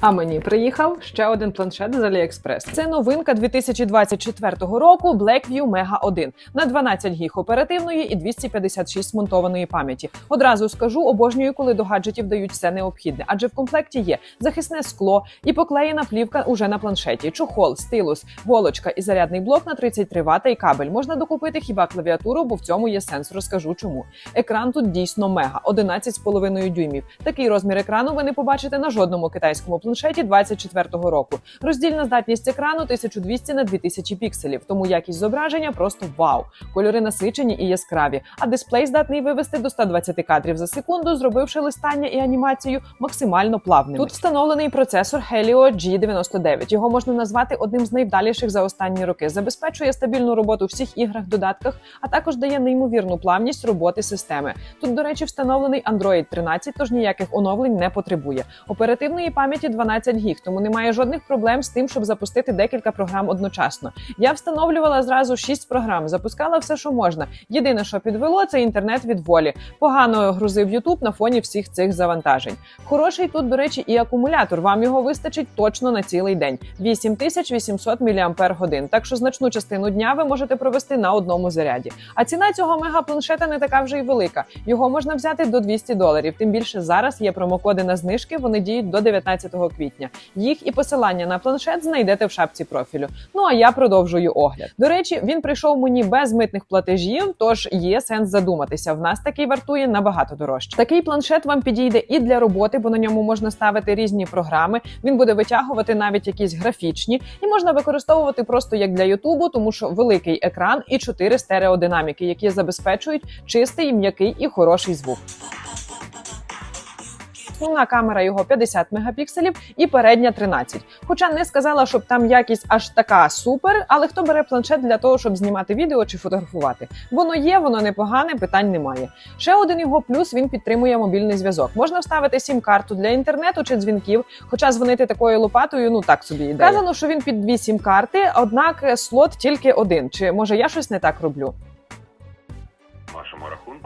А мені приїхав ще один планшет з AliExpress. Це новинка 2024 року Blackview Mega 1 на 12 гіг оперативної і 256 монтованої пам'яті. Одразу скажу, обожнюю, коли до гаджетів дають все необхідне, адже в комплекті є захисне скло і поклеєна плівка уже на планшеті, чохол, стилус, голочка і зарядний блок на 33 Вт і кабель. Можна докупити хіба клавіатуру, бо в цьому є сенс. Розкажу чому. Екран тут дійсно мега 11,5 дюймів. Такий розмір екрану ви не побачите на жодному китайському планшеті 24-го року. Роздільна здатність екрану 1200 на 2000 пікселів, тому якість зображення просто вау. Кольори насичені і яскраві. А дисплей здатний вивести до 120 кадрів за секунду, зробивши листання і анімацію максимально плавними. Тут встановлений процесор Helio G99. Його можна назвати одним з найвдаліших за останні роки. Забезпечує стабільну роботу всіх іграх, додатках, а також дає неймовірну плавність роботи системи. Тут, до речі, встановлений Android 13, тож ніяких оновлень не потребує. Оперативної пам'яті 12 гіг, тому немає жодних проблем з тим, щоб запустити декілька програм одночасно. Я встановлювала зразу 6 програм, запускала все, що можна. Єдине, що підвело, це інтернет від волі. Погано грузив YouTube на фоні всіх цих завантажень. Хороший тут, до речі, і акумулятор. Вам його вистачить точно на цілий день. 8800 мАч. Так що значну частину дня ви можете провести на одному заряді. А ціна цього мегапланшета не така вже й велика. Його можна взяти до 200 доларів. Тим більше зараз є промокоди на знижки. Вони діють до 19 квітня. Їх і посилання на планшет знайдете в шапці профілю. Ну а я продовжую огляд. До речі, він прийшов мені без митних платежів, тож є сенс задуматися. В нас такий вартує набагато дорожче. Такий планшет вам підійде і для роботи, бо на ньому можна ставити різні програми. Він буде витягувати навіть якісь графічні, і можна використовувати просто як для Ютубу, тому що великий екран і чотири стереодинаміки, які забезпечують чистий, м'який і хороший звук. Основна камера його 50 мегапікселів і передня 13. Хоча не сказала, щоб там якість аж така супер, але хто бере планшет для того, щоб знімати відео чи фотографувати? Воно є, воно непогане, питань немає. Ще один його плюс він підтримує мобільний зв'язок. Можна вставити сім-карту для інтернету чи дзвінків, хоча дзвонити такою лопатою, ну так собі ідея. Казано, що він під дві сім-карти, однак е, слот тільки один. Чи може я щось не так роблю?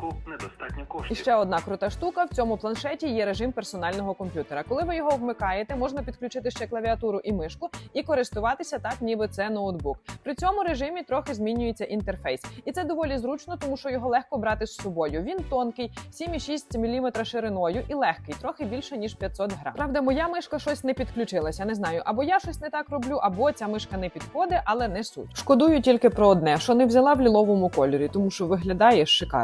Рахунку недостатньо І ще одна крута штука: в цьому планшеті є режим персонального комп'ютера. Коли ви його вмикаєте, можна підключити ще клавіатуру і мишку і користуватися так, ніби це ноутбук. При цьому режимі трохи змінюється інтерфейс, і це доволі зручно, тому що його легко брати з собою. Він тонкий, 7,6 мм шириною і легкий, трохи більше ніж 500 грам. Правда, моя мишка щось не підключилася. Не знаю, або я щось не так роблю, або ця мишка не підходить, але не суть. Шкодую тільки про одне, що не взяла в ліловому кольорі, тому що виглядає шикарно.